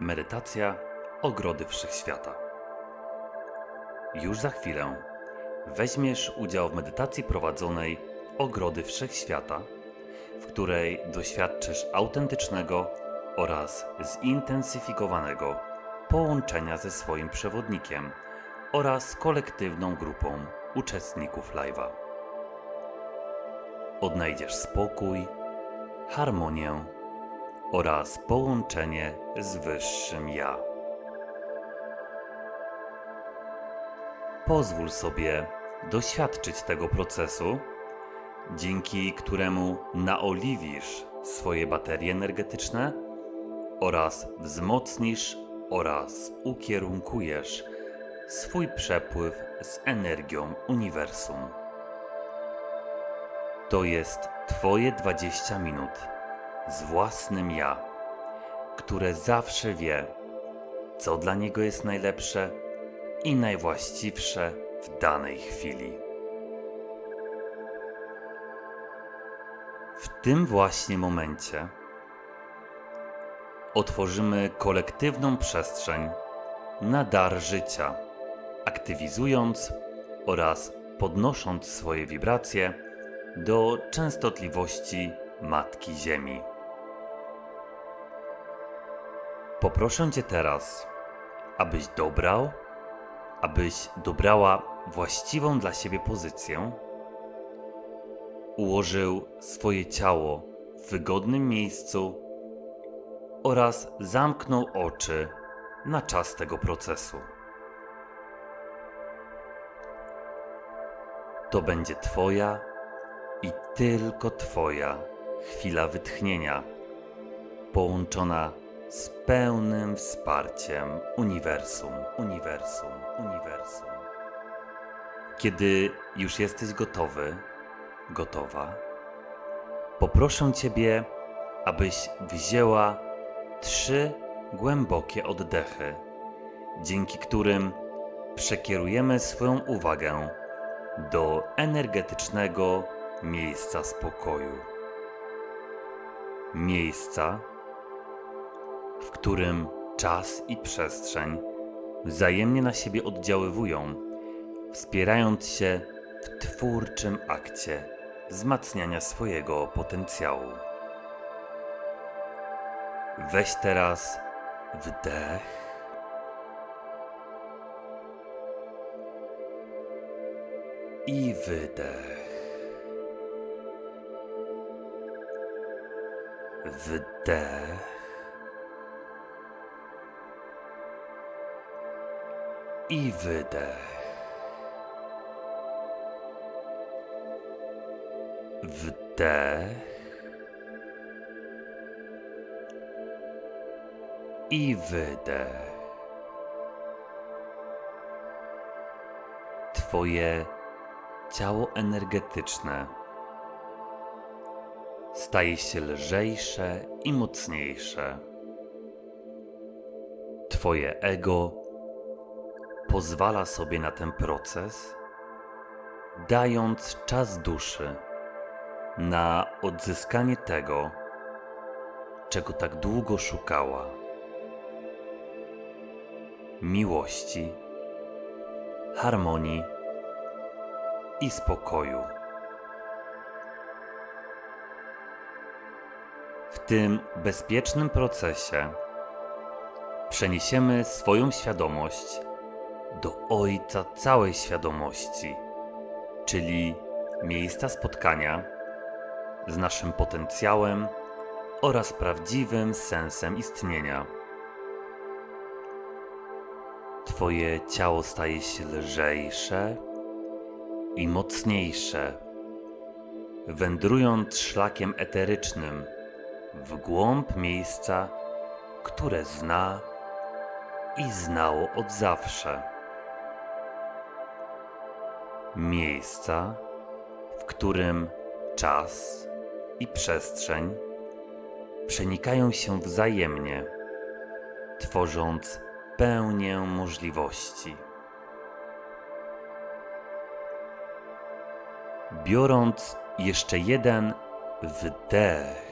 Medytacja Ogrody Wszechświata. Już za chwilę weźmiesz udział w medytacji prowadzonej Ogrody Wszechświata, w której doświadczysz autentycznego oraz zintensyfikowanego połączenia ze swoim przewodnikiem oraz kolektywną grupą uczestników live'a. Odnajdziesz spokój, harmonię oraz połączenie z Wyższym Ja. Pozwól sobie doświadczyć tego procesu, dzięki któremu naoliwisz swoje baterie energetyczne oraz wzmocnisz oraz ukierunkujesz swój przepływ z energią uniwersum. To jest Twoje 20 minut z własnym ja, które zawsze wie, co dla niego jest najlepsze i najwłaściwsze w danej chwili. W tym właśnie momencie otworzymy kolektywną przestrzeń na dar życia, aktywizując oraz podnosząc swoje wibracje do częstotliwości Matki Ziemi. Poproszę Cię teraz, abyś dobrał, abyś dobrała właściwą dla siebie pozycję, ułożył swoje ciało w wygodnym miejscu oraz zamknął oczy na czas tego procesu. To będzie Twoja i tylko Twoja chwila wytchnienia, połączona z pełnym wsparciem uniwersum, uniwersum, uniwersum. Kiedy już jesteś gotowy, gotowa, poproszę Ciebie, abyś wzięła trzy głębokie oddechy, dzięki którym przekierujemy swoją uwagę do energetycznego miejsca spokoju. Miejsca, w którym czas i przestrzeń wzajemnie na siebie oddziaływują, wspierając się w twórczym akcie wzmacniania swojego potencjału. Weź teraz wdech. I wydech. Wdech. I wydech. Wdech. I wydech. Twoje ciało energetyczne staje się lżejsze i mocniejsze. Twoje ego pozwala sobie na ten proces, dając czas duszy na odzyskanie tego, czego tak długo szukała miłości, harmonii i spokoju. W tym bezpiecznym procesie przeniesiemy swoją świadomość do Ojca całej świadomości, czyli miejsca spotkania z naszym potencjałem oraz prawdziwym sensem istnienia. Twoje ciało staje się lżejsze i mocniejsze, wędrując szlakiem eterycznym w głąb miejsca, które zna i znało od zawsze. Miejsca, w którym czas i przestrzeń przenikają się wzajemnie, tworząc pełnię możliwości. Biorąc jeszcze jeden wdech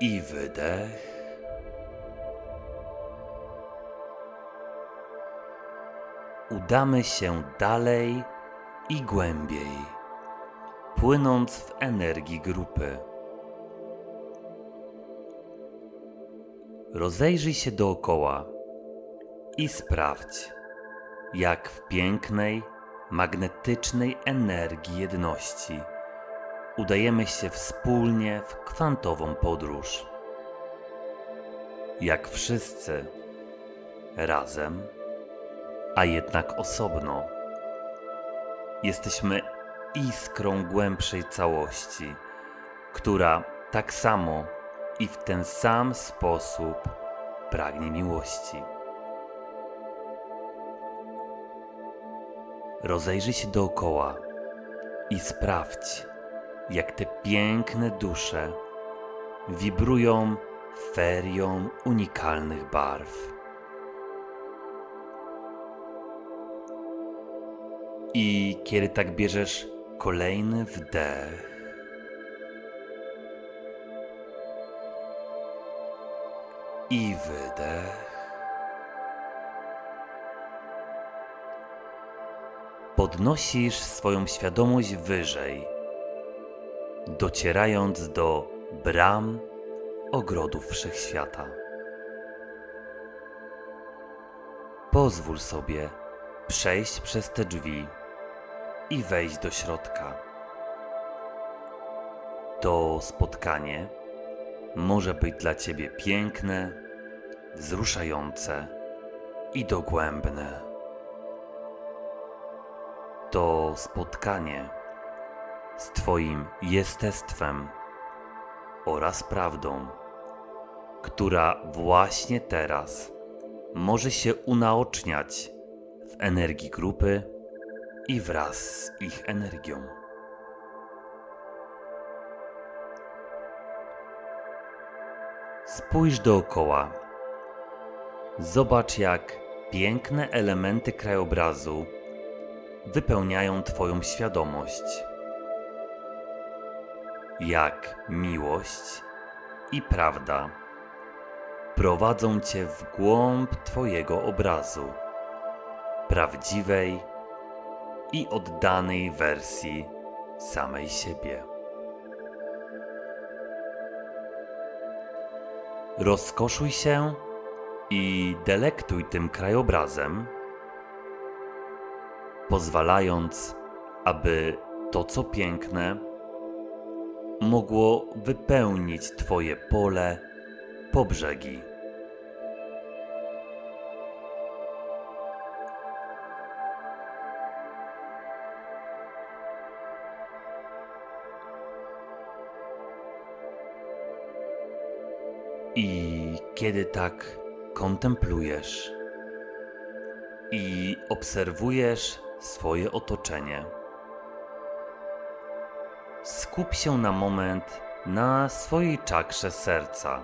I wydech. Udamy się dalej i głębiej, płynąc w energii grupy. Rozejrzyj się dookoła i sprawdź, jak w pięknej, magnetycznej energii jedności udajemy się wspólnie w kwantową podróż. Jak wszyscy, razem, a jednak osobno, jesteśmy iskrą głębszej całości, która tak samo i w ten sam sposób pragnie miłości. Rozejrzyj się dookoła i sprawdź, jak te piękne dusze wibrują ferią unikalnych barw. I kiedy tak bierzesz kolejny wdech, i wydech. Podnosisz swoją świadomość wyżej, docierając do bram ogrodów wszechświata. Pozwól sobie przejść przez te drzwi i wejść do środka. To spotkanie może być dla Ciebie piękne, wzruszające i dogłębne. To spotkanie z Twoim jestestwem oraz prawdą, która właśnie teraz może się unaoczniać w energii grupy i wraz z ich energią. Spójrz dookoła. Zobacz, jak piękne elementy krajobrazu wypełniają Twoją świadomość. Jak miłość i prawda prowadzą Cię w głąb Twojego obrazu, prawdziwej i oddanej wersji samej siebie. Rozkoszuj się i delektuj tym krajobrazem, pozwalając, aby to, co piękne, mogło wypełnić Twoje pole po brzegi. I kiedy tak kontemplujesz i obserwujesz swoje otoczenie, skup się na moment na swojej czakrze serca.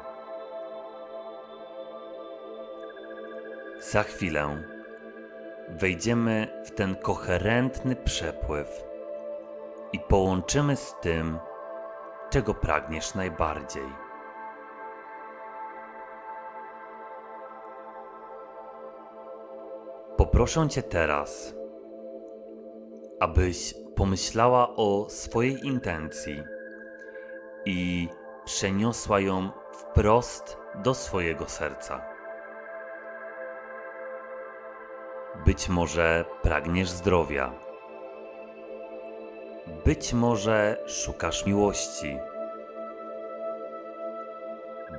Za chwilę wejdziemy w ten koherentny przepływ i połączymy z tym, czego pragniesz najbardziej. Poproszę Cię teraz, abyś pomyślała o swojej intencji i przeniosła ją wprost do swojego serca. Być może pragniesz zdrowia. Być może szukasz miłości.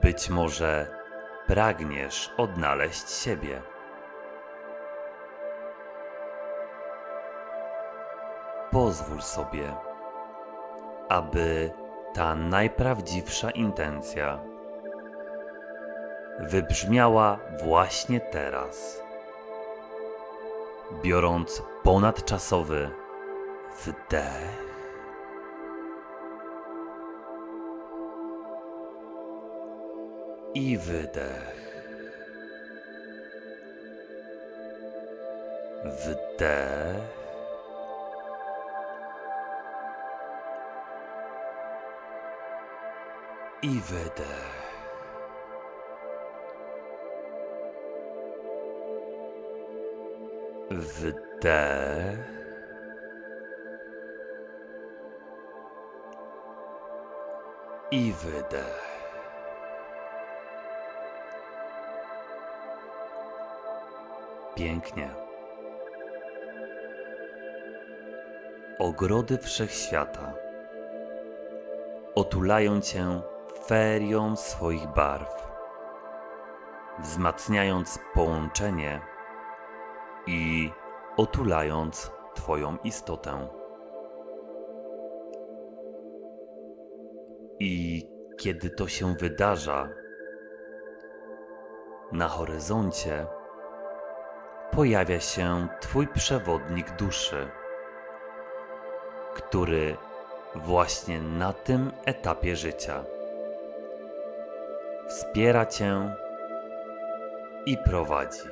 Być może pragniesz odnaleźć siebie. Pozwól sobie, aby ta najprawdziwsza intencja wybrzmiała właśnie teraz, biorąc ponadczasowy wdech. I wydech. Wdech. i wydech. Wdech. I wydech. Pięknie. Ogrody wszechświata otulają cię ferią swoich barw, wzmacniając połączenie i otulając Twoją istotę. I kiedy to się wydarza, na horyzoncie pojawia się Twój przewodnik duszy, który właśnie na tym etapie życia wspiera Cię i prowadzi.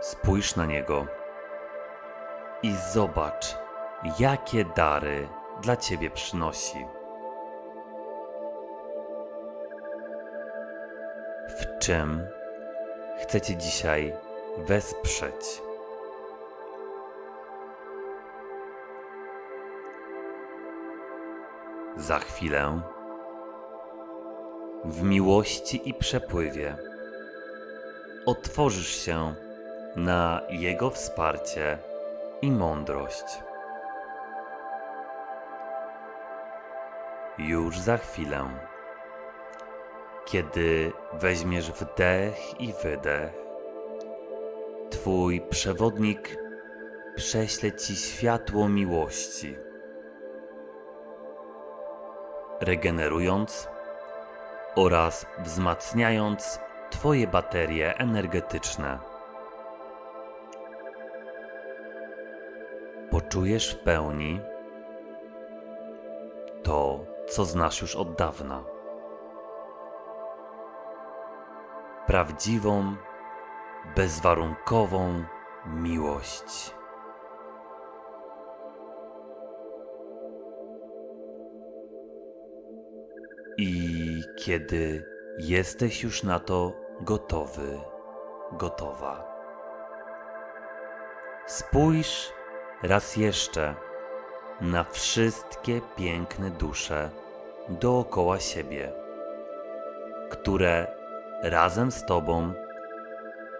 Spójrz na niego i zobacz, jakie dary dla Ciebie przynosi. W czym chcecie dzisiaj wesprzeć? Za chwilę, w miłości i przepływie, otworzysz się na Jego wsparcie i mądrość. Już za chwilę, kiedy weźmiesz wdech i wydech, Twój przewodnik prześle Ci światło miłości, regenerując oraz wzmacniając Twoje baterie energetyczne. Poczujesz w pełni to, co znasz już od dawna. Prawdziwą, bezwarunkową miłość. I kiedy jesteś już na to gotowy, gotowa, spójrz raz jeszcze na wszystkie piękne dusze dookoła siebie, które razem z Tobą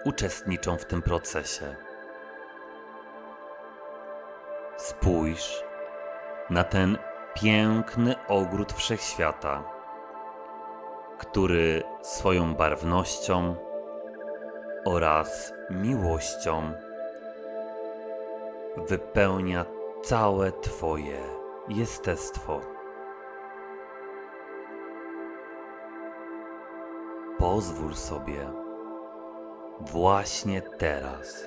uczestniczą w tym procesie. Spójrz na ten piękny ogród wszechświata, który swoją barwnością oraz miłością wypełnia całe Twoje jestestwo. Pozwól sobie właśnie teraz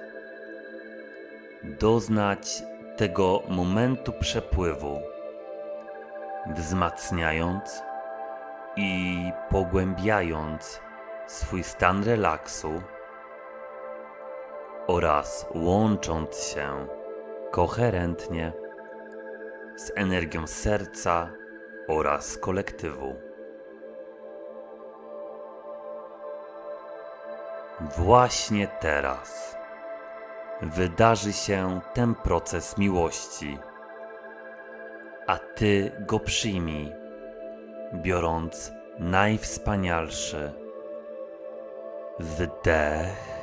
doznać tego momentu przepływu, wzmacniając i pogłębiając swój stan relaksu oraz łącząc się koherentnie z energią serca oraz kolektywu. Właśnie teraz wydarzy się ten proces miłości, a Ty go przyjmij, biorąc najwspanialszy wdech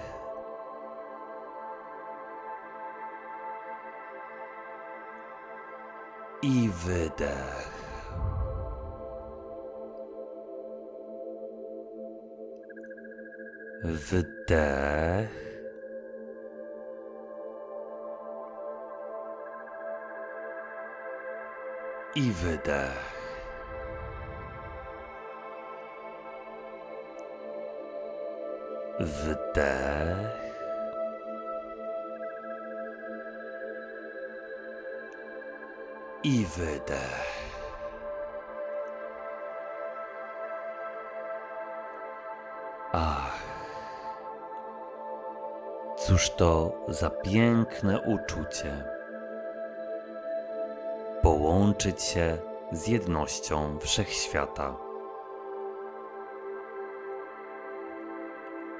i wydech. Wdech. I wydech. Wdech. I wydech. Ach. Cóż to za piękne uczucie. Połączyć się z jednością wszechświata.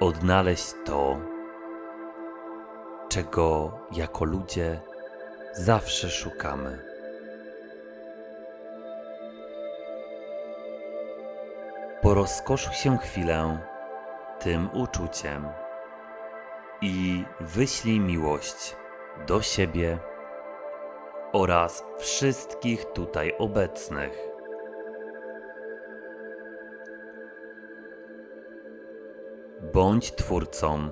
Odnaleźć to, czego jako ludzie zawsze szukamy. Porozkoszuj się chwilę tym uczuciem i wyślij miłość do siebie oraz wszystkich tutaj obecnych. Bądź twórcą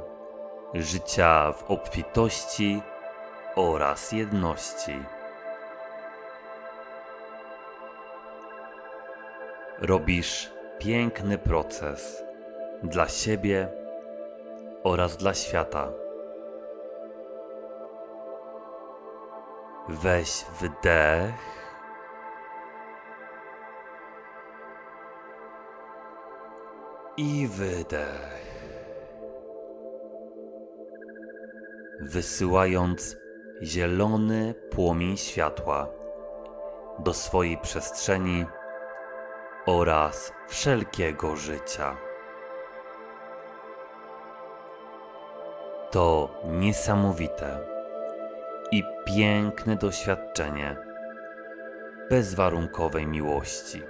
życia w obfitości oraz jedności. Robisz piękny proces dla siebie oraz dla świata. Weź wdech. I wydech. Wysyłając zielony płomień światła do swojej przestrzeni oraz wszelkiego życia. To niesamowite i piękne doświadczenie bezwarunkowej miłości.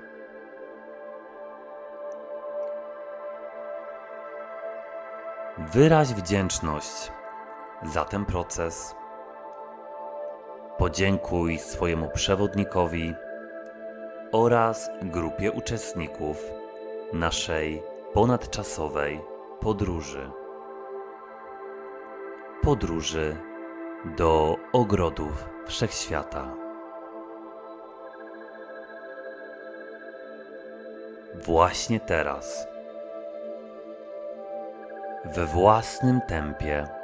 Wyraź wdzięczność za ten proces. Podziękuj swojemu przewodnikowi oraz grupie uczestników naszej ponadczasowej podróży. Podróży do ogrodów wszechświata. Właśnie teraz, we własnym tempie,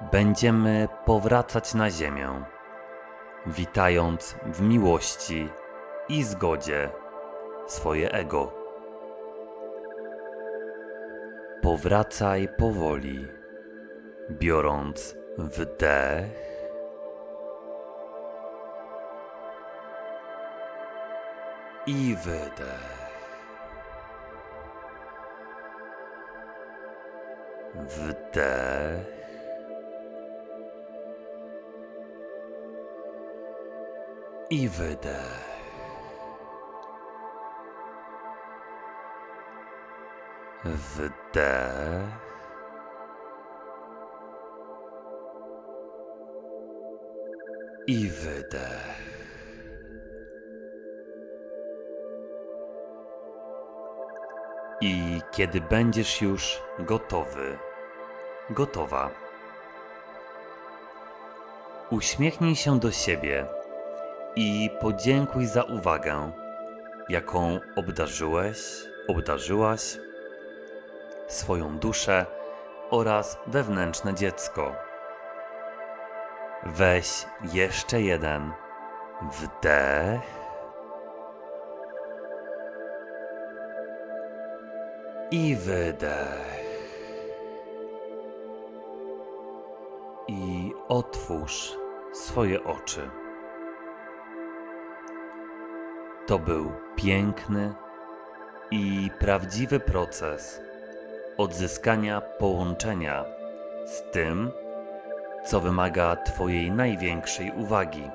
będziemy powracać na Ziemię, witając w miłości i zgodzie swoje ego. Powracaj powoli, biorąc wdech i wydech. Wdech i wydech. Wdech i wydech. I kiedy będziesz już gotowy, gotowa, uśmiechnij się do siebie i podziękuj za uwagę, jaką obdarzyłeś, obdarzyłaś swoją duszę oraz wewnętrzne dziecko. Weź jeszcze jeden wdech i wydech. I otwórz swoje oczy. To był piękny i prawdziwy proces odzyskania połączenia z tym, co wymaga Twojej największej uwagi.